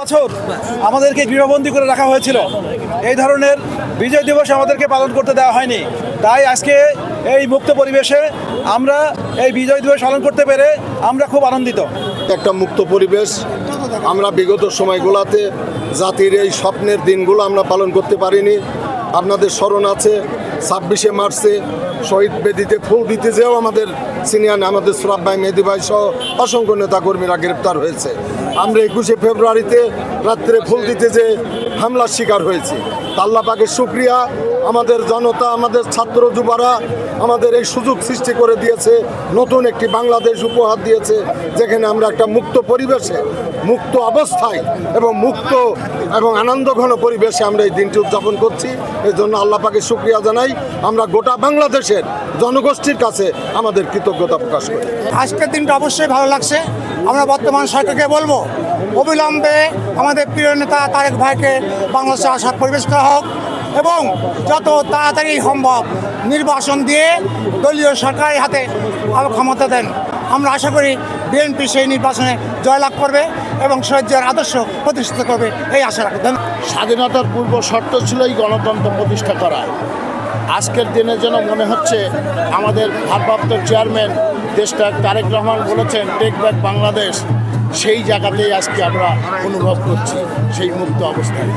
বছর আমাদেরকে গৃহবন্দী করে রাখা হয়েছিল। এই ধরনের বিজয় দিবস আমাদেরকে পালন করতে দেওয়া হয়নি। তাই আজকে এই মুক্ত পরিবেশে আমরা এই বিজয় দিবস পালন করতে পেরে আমরা খুব আনন্দিত। একটা মুক্ত পরিবেশ, আমরা বিগত সময়গুলোতে জাতির এই স্বপ্নের দিনগুলো আমরা পালন করতে পারিনি। আপনাদের স্মরণ আছে, ছাব্বিশে মার্চে শহীদ বেদিতে ফুল দিতে যেও আমাদের সিনিয়র আমাদের সুরাব ভাই মেহেদি ভাই সহ অসংখ্য নেতাকর্মীরা গ্রেপ্তার হয়েছে। আমরা একুশে ফেব্রুয়ারিতে রাত্রে ফুল দিতে যে হামলার শিকার হয়েছি। আল্লাহ পাকের শুক্রিয়া, আমাদের জনতা, আমাদের ছাত্র যুবারা আমাদের এই সুযোগ সৃষ্টি করে দিয়েছে, নতুন একটি বাংলাদেশ উপহার দিয়েছে, যেখানে আমরা একটা মুক্ত পরিবেশে, মুক্ত অবস্থায় এবং মুক্ত এবং আনন্দঘন পরিবেশে আমরা এই দিনটি উদযাপন করছি। এই জন্য আল্লাহ পাকে শুক্রিয়া জানাই, আমরা গোটা বাংলাদেশের জনগোষ্ঠীর কাছে আমাদের কৃতজ্ঞতা প্রকাশ করি। আজকের দিনটা অবশ্যই ভালো লাগছে। আমরা বর্তমান সরকারকে বলব, অবিলম্বে আমাদের প্রিয় নেতা তারেক ভাইকে বাংলাদেশে আসার পরিবেশ করা হোক এবং যত তাড়াতাড়ি সম্ভব নির্বাচন দিয়ে দলীয় সরকারের হাতে আরও ক্ষমতা দেন। আমরা আশা করি বিএনপি সেই নির্বাচনে জয়লাভ করবে এবং শহীদের আদর্শ প্রতিষ্ঠিত করবে, এই আশা রাখি। ধন্যবাদ। স্বাধীনতার পূর্ব শর্ত ছিল এই গণতন্ত্র প্রতিষ্ঠা করা। আজকের দিনে যেন মনে হচ্ছে আমাদের ভারপ্রাপ্ত চেয়ারম্যান দেশটা তারেক রহমান বলেছেন টেক ব্যাক বাংলাদেশ। সেই জায়গাতেই আজকে আমরা অনুভব করছি সেই মুক্ত অবস্থায়।